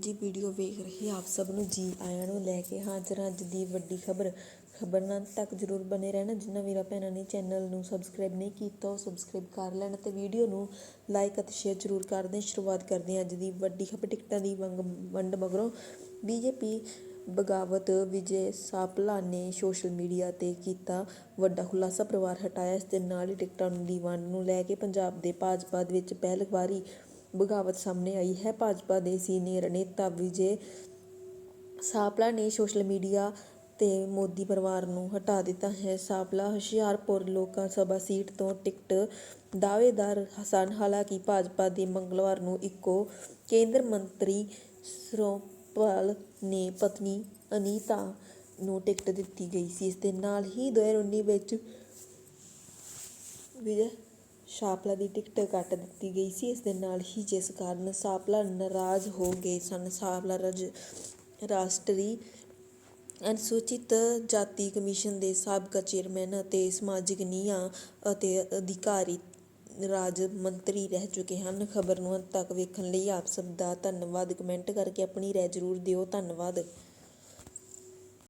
ਜੀ ਵੀਡੀਓ ਵੇਖ ਰਹੇ ਆਪ ਸਭ ਨੂੰ ਜੀ ਆਇਆਂ ਨੂੰ ਲੈ ਕੇ ਹਾਜ਼ਰ ਅੱਜ ਦੀ ਵੱਡੀ ਖਬਰ ਖਬਰ ਨਾਲ ਤੱਕ ਜਰੂਰ ਬਨੇ ਰਹਿਣਾ। ਜਿਨ੍ਹਾਂ ਵੀਰਾਂ ਭੈਣਾਂ ਨੇ ਚੈਨਲ ਨੂੰ ਸਬਸਕ੍ਰਾਈਬ ਨਹੀਂ ਕੀਤਾ, ਉਹ ਸਬਸਕ੍ਰਾਈਬ ਕਰ ਲੈਣ ਅਤੇ ਵੀਡੀਓ ਨੂੰ ਲਾਈਕ ਅਤੇ ਸ਼ੇਅਰ ਜਰੂਰ ਕਰ ਦੇਣ। ਸ਼ੁਰੂਆਤ ਕਰਦੇ ਹਾਂ ਅੱਜ ਦੀ ਵੱਡੀ ਖਬਰ। ਟਿਕਟਾਂ ਦੀ ਵੰਗ, ਵੰਡ ਮਗਰੋਂ ਬੀਜੇਪੀ ਬਗਾਵਤ ਵਿਜੇ ਸਾਪਲਾ ਨੇ ਸੋਸ਼ਲ ਮੀਡੀਆ ਤੇ ਕੀਤਾ ਵੱਡਾ ਖੁਲਾਸਾ। ਪਰਿਵਾਰ ਹਟਾਇਆ। ਇਸ ਦੇ ਨਾਲ ਹੀ ਟਿਕਟਾਂ ਦੀ ਵੰਡ ਨੂੰ ਲੈ ਕੇ ਪੰਜਾਬ ਦੇ ਭਾਜਪਾ ਦੇ ਵਿੱਚ ਪਹਿਲ ਵਾਰੀ ਬਗਾਵਤ ਸਾਹਮਣੇ ਆਈ ਹੈ। ਭਾਜਪਾ ਦੇ ਸੀਨੀਅਰ ਨੇਤਾ ਵਿਜੇ ਸਾਪਲਾ ਨੇ ਸੋਸ਼ਲ ਮੀਡੀਆ ਤੇ ਮੋਦੀ ਪਰਿਵਾਰ ਨੂੰ ਹਟਾ ਦਿੱਤਾ ਹੈ। ਸਾਪਲਾ ਹੁਸ਼ਿਆਰਪੁਰ ਲੋਕਾਂ ਸਭਾ ਸੀਟ ਤੋਂ ਟਿਕਟ ਦਾਅਵੇਦਾਰ ਸਨ। ਹਾਲਾਂਕਿ ਭਾਜਪਾ ਦੇ ਮੰਗਲਵਾਰ ਨੂੰ ਇੱਕੋ ਕੇਂਦਰ ਮੰਤਰੀ ਸਰੋਪਾਲ ਨੇ ਪਤਨੀ ਅਨੀਤਾ ਨੂੰ ਟਿਕਟ ਦਿੱਤੀ ਗਈ ਸੀ। ਇਸ ਦੇ ਨਾਲ ਹੀ 2019 ਵਿੱਚ ਵਿਜੇ ਸਾਪਲਾ ਦੀ ਟਿਕਟ ਕੱਟ ਦਿੱਤੀ ਗਈ ਸੀ। ਇਸ ਦੇ ਨਾਲ ਹੀ ਜਿਸ ਕਾਰਨ ਸਾਪਲਾ ਨਾਰਾਜ਼ ਹੋ ਗਏ ਸਨ। ਸਾਪਲਾ ਰਜ, ਰਾਸ਼ਟਰੀ ਅਨੁਸੂਚਿਤ ਜਾਤੀ ਕਮਿਸ਼ਨ ਦੇ ਸਾਬਕਾ ਚੇਅਰਮੈਨ ਅਤੇ ਸਮਾਜਿਕ ਨਿਆਂ ਅਤੇ ਅਧਿਕਾਰੀ ਰਾਜ ਮੰਤਰੀ ਰਹਿ ਚੁੱਕੇ ਹਨ। ਖਬਰ ਨੂੰ ਅੰਤ ਤੱਕ ਵੇਖਣ ਲਈ ਆਪ ਸਭ ਦਾ ਧੰਨਵਾਦ। ਕਮੈਂਟ ਕਰਕੇ ਆਪਣੀ ਰਾਏ ਜ਼ਰੂਰ ਦਿਓ। ਧੰਨਵਾਦ।